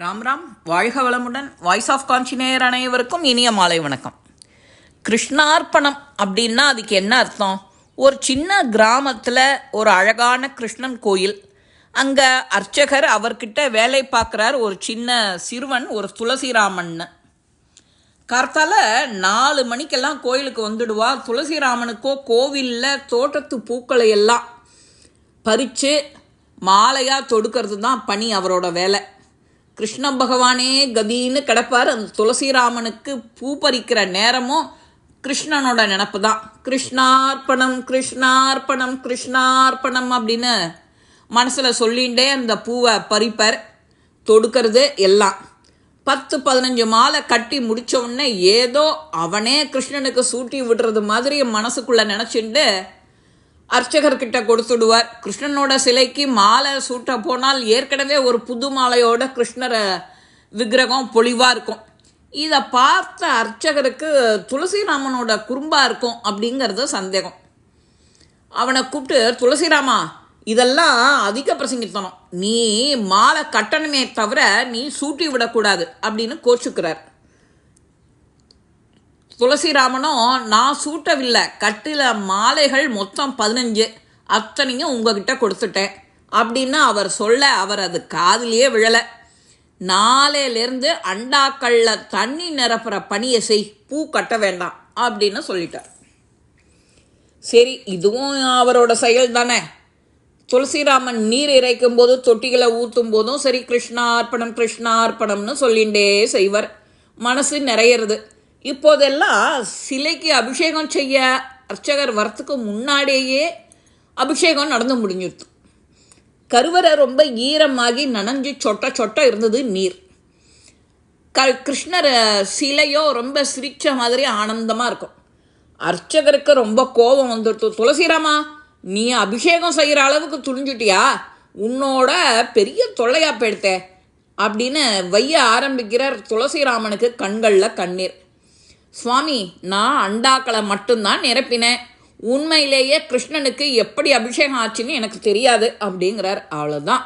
ராம் ராம். வாழ்க வளமுடன். Voice of கான்சினேயர் அனைவருக்கும் இனிய மாலை வணக்கம். கிருஷ்ணார்ப்பணம் அப்படின்னா அதுக்கு என்ன அர்த்தம்? ஒரு சின்ன கிராமத்தில் ஒரு அழகான கிருஷ்ணன் கோயில். அங்கே அர்ச்சகர் அவர்கிட்ட வேலை பார்க்குறார் ஒரு சின்ன சிறுவன் ஒரு துளசிராமன்னு கார்த்தால நாலு மணிக்கெல்லாம் கோயிலுக்கு வந்துடுவா. துளசிராமனுக்கோ கோவிலில் தோட்டத்து பூக்களை எல்லாம் பறித்து மாலையாக தொடுக்கிறது தான் பணி அவரோட வேலை. கிருஷ்ண பகவானே கதின்னு கிடப்பார். அந்த துளசிராமனுக்கு பூ பறிக்கிற நேரமும் கிருஷ்ணனோட நினப்பு தான். கிருஷ்ணார்ப்பணம் கிருஷ்ணார்ப்பணம் கிருஷ்ணார்ப்பணம் அப்படின்னு மனசில் சொல்லிகிட்டே அந்த பூவை பறிப்பார். தொடுக்கிறது எல்லாம். பத்து பதினஞ்சு மாலை கட்டி முடித்த உடனே ஏதோ அவனே கிருஷ்ணனுக்கு சூட்டி விடுறது மாதிரி மனசுக்குள்ளே நினச்சிட்டு அர்ச்சகர்கிட்ட கொடுத்துடுவார். கிருஷ்ணனோட சிலைக்கு மாலை சூட்ட போனால் ஏற்கனவே ஒரு புது மாலையோட கிருஷ்ணரை விக்கிரகம் பொலிவாக இருக்கும். இதை பார்த்த அர்ச்சகருக்கு துளசிராமனோட குறும்பா இருக்கும் அப்படிங்கிறது சந்தேகம். அவனை கூப்பிட்டு துளசிராமா இதெல்லாம் அதிக பிரசங்கித்தனம். நீ மாலை கட்டணுமே தவிர நீ சூட்டி விடக்கூடாது அப்படின்னு கோச்சுக்கிறார். துளசிராமனும் நான் சூட்டவில்லை. கட்டில மாலைகள் மொத்தம் பதினஞ்சு. அத்தனையும் உங்ககிட்ட கொடுத்துட்டேன். அப்படின்னு அவர் சொல்ல அவர் அது காதிலேயே விழலை. நாளையிலேருந்து அண்டாக்களில் தண்ணி நிரப்புற பணியை செய். பூ கட்ட வேண்டாம் அப்படின்னு சொல்லிட்டார். சரி இதுவும் அவரோட செயல் தானே துளசிராமன் நீர் இறைக்கும் போது தொட்டிகளை ஊற்றும் போதும் சரி கிருஷ்ணார்ப்பணம் கிருஷ்ணார்ப்பணம்னு சொல்லிகிட்டே செய்வர். மனசு நிறையிறது. இப்போதெல்லாம் சிலைக்கு அபிஷேகம் செய்ய அர்ச்சகர் வரத்துக்கு முன்னாடியே அபிஷேகம் நடந்து முடிஞ்சிருது. கருவறை ரொம்ப ஈரமாகி நனைஞ்சு சொட்ட சொட்ட இருந்தது நீர். க கிருஷ்ணர் சிலையோ ரொம்ப சிரிச்ச மாதிரி ஆனந்தமாக இருக்கும். அர்ச்சகருக்கு ரொம்ப கோபம் வந்துடுத்து துளசிராமா நீ அபிஷேகம் செய்கிற அளவுக்கு துணிஞ்சுட்டியா? உன்னோட பெரிய தொல்லையா போயிடுத்த அப்படின்னு வைய ஆரம்பிக்கிறார் துளசிராமனுக்கு கண்களில் கண்ணீர். சுவாமி நான் அண்டாக்களை மட்டும்தான் நிரப்பினேன். உண்மையிலேயே கிருஷ்ணனுக்கு எப்படி அபிஷேகம் ஆச்சுன்னு எனக்கு தெரியாது அப்படிங்கிறார். அவ்வளோதான்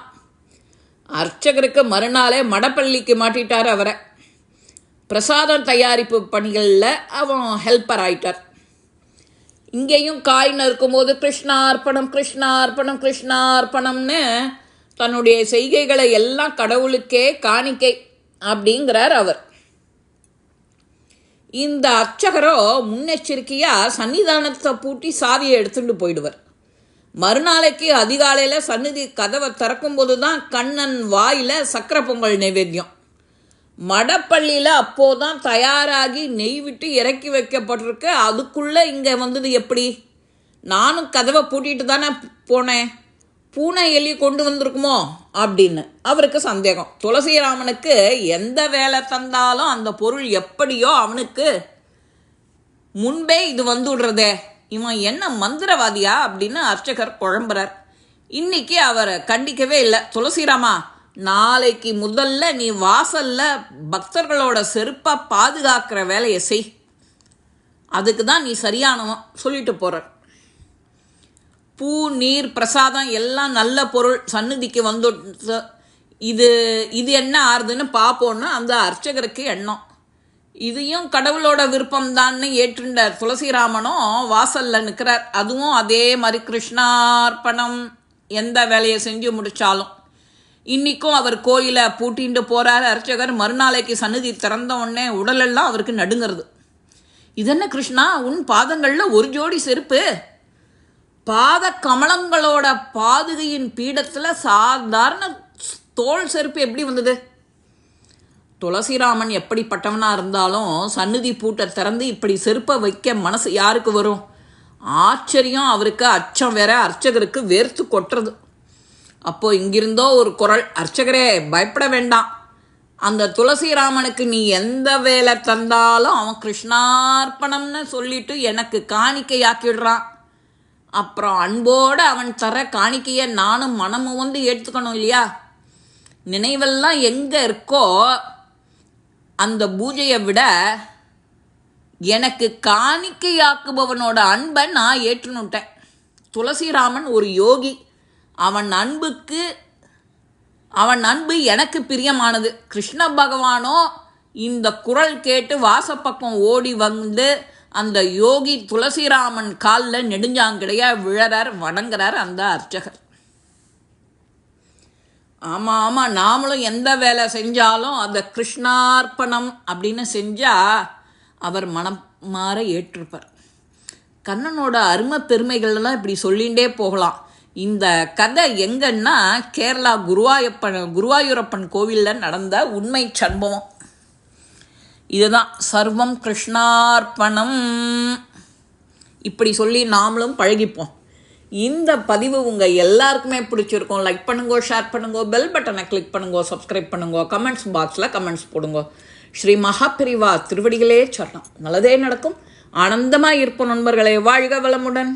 அர்ச்சகருக்கு மறுநாளே மடப்பள்ளிக்கு மாட்டிட்டார் அவரை. பிரசாதம் தயாரிப்பு பணிகளில் அவன் ஹெல்ப்பர் ஆயிட்டார். இங்கேயும் காய் நறுக்கும்போது கிருஷ்ணார்ப்பணம் கிருஷ்ணார்ப்பணம் கிருஷ்ணார்ப்பணம்னு தன்னுடைய செய்கைகளை எல்லாம் கடவுளுக்கே காணிக்கை அப்படிங்கிறார் அவர். இந்த அர்ச்சகரோ முன்னெச்சரிக்கையாக சன்னிதானத்தை பூட்டி சாவியை எடுத்துட்டு போயிடுவார். மறுநாளைக்கு அதிகாலையில் சந்நிதி கதவை திறக்கும்போது தான் கண்ணன் வாயில் சக்கரை பொங்கல் நைவேத்தியம். மடப்பள்ளியில் அப்போதான் தயாராகி நெய் விட்டு இறக்கி வைக்கப்பட்டிருக்கு. அதுக்குள்ளே இங்கே வந்தது எப்படி? நானும் கதவை பூட்டிட்டு தானே போனேன். பூனை எலி கொண்டு வந்திருக்குமோ அப்படின்னு. அவருக்கு சந்தேகம். துளசிராமனுக்கு எந்த வேலை தந்தாலும் அந்த பொருள் எப்படியோ அவனுக்கு முன்பே இது வந்து விடுறதே. இவன் என்ன மந்திரவாதியா அப்படின்னு அர்ச்சகர் குழம்புறார். இன்னைக்கு அவரை கண்டிக்கவே இல்லை. துளசிராமா நாளைக்கு முதல்ல நீ வாசல்ல பக்தர்களோட செருப்பை பாதுகாக்கிற வேலையை செய். அதுக்கு தான் நீ சரியானவன் சொல்லிட்டு போகிற பூ நீர் பிரசாதம் எல்லாம் நல்ல பொருள். சந்நிதிக்கு வந்து இது இது என்ன ஆறுதுன்னு பார்ப்போன்னு அந்த அர்ச்சகருக்கு எண்ணம். இதையும் கடவுளோட விருப்பம் ஏற்றுண்டார் ஏற்றுண்ட துளசிராமனும் வாசலில் நிற்கிறார் அதுவும் அதே மாதிரி கிருஷ்ணார்ப்பணம் எந்த வேலையை செஞ்சு முடித்தாலும் இன்றைக்கும் அவர் கோயிலை பூட்டிண்டு போகிறார் அர்ச்சகர். மறுநாளைக்கு சந்நிதி திறந்த உடனே உடலெல்லாம் அவருக்கு நடுங்கிறது. இதென்ன கிருஷ்ணா உன் பாதங்களில் ஒரு ஜோடி செருப்பு? பாத கமலங்களோட பாதுகையின் பீடத்தில் சாதாரண தோல் செருப்பு எப்படி வந்தது? துளசிராமன் எப்படிப்பட்டவனாக இருந்தாலும் சந்நிதி பூட்டை திறந்து இப்படி செருப்பை வைக்க மனசு யாருக்கு வரும்? ஆச்சரியம் அவருக்கு அச்சம் வேற அர்ச்சகருக்கு வேர்த்து கொட்டுறது. அப்போ இங்கிருந்தோ ஒரு குரல் அர்ச்சகரே பயப்பட வேண்டாம். அந்த துளசிராமனுக்கு நீ எந்த வேலை தந்தாலும் அவன் கிருஷ்ணார்ப்பணம்னு சொல்லிட்டு எனக்கு காணிக்கையாக்கிடுறான். அப்புறம் அன்போடு அவன் தர காணிக்கையை நானும் மனமும் வந்து ஏற்றுக்கணும் இல்லையா? நினைவெல்லாம் எங்கே இருக்கோ அந்த பூஜையை விட எனக்கு காணிக்கையாக்குபவனோட அன்பை நான் ஏற்றுனுட்டேன் துளசிராமன் ஒரு யோகி. அவன் அன்புக்கு அவன் அன்பு எனக்கு பிரியமானது. கிருஷ்ண பகவானோ இந்த குரல் கேட்டு வாசப்பக்கம் ஓடி வந்து அந்த யோகி துளசிராமன் காலில் நெடுஞ்சாங்கடையாக விழறார் வணங்குறார் அந்த அர்ச்சகர். ஆமாம் ஆமாம் நாமளும் எந்த வேலை செஞ்சாலும் அந்த கிருஷ்ணார்ப்பணம் அப்படின்னு செஞ்சால் அவர் மனம் மாற ஏற்றிருப்பார். கண்ணனோட அருமை பெருமைகள்லாம் இப்படி சொல்லிகிட்டே போகலாம். இந்த கதை எங்கன்னா கேரளா குருவாயப்பன் குருவாயூரப்பன் கோவிலில் நடந்த உண்மை சம்பவம் இதுதான் சர்வம் கிருஷ்ணார்ப்பணம். இப்படி சொல்லி நாமளும் பழகிப்போம். இந்த பதிவு உங்கள் எல்லாருக்குமே பிடிச்சிருக்கும். லைக் பண்ணுங்கோ ஷேர் பண்ணுங்கோ பெல் பட்டனை கிளிக் பண்ணுங்கோ சப்ஸ்கிரைப் பண்ணுங்கோ கமெண்ட்ஸ் பாக்ஸில் கமெண்ட்ஸ் போடுங்கோ. ஸ்ரீ மகாபிரிவா திருவடிகளே சரணம். நல்லதே நடக்கும். ஆனந்தமாக இருப்போம் நண்பர்களே. வாழ்க வளமுடன்.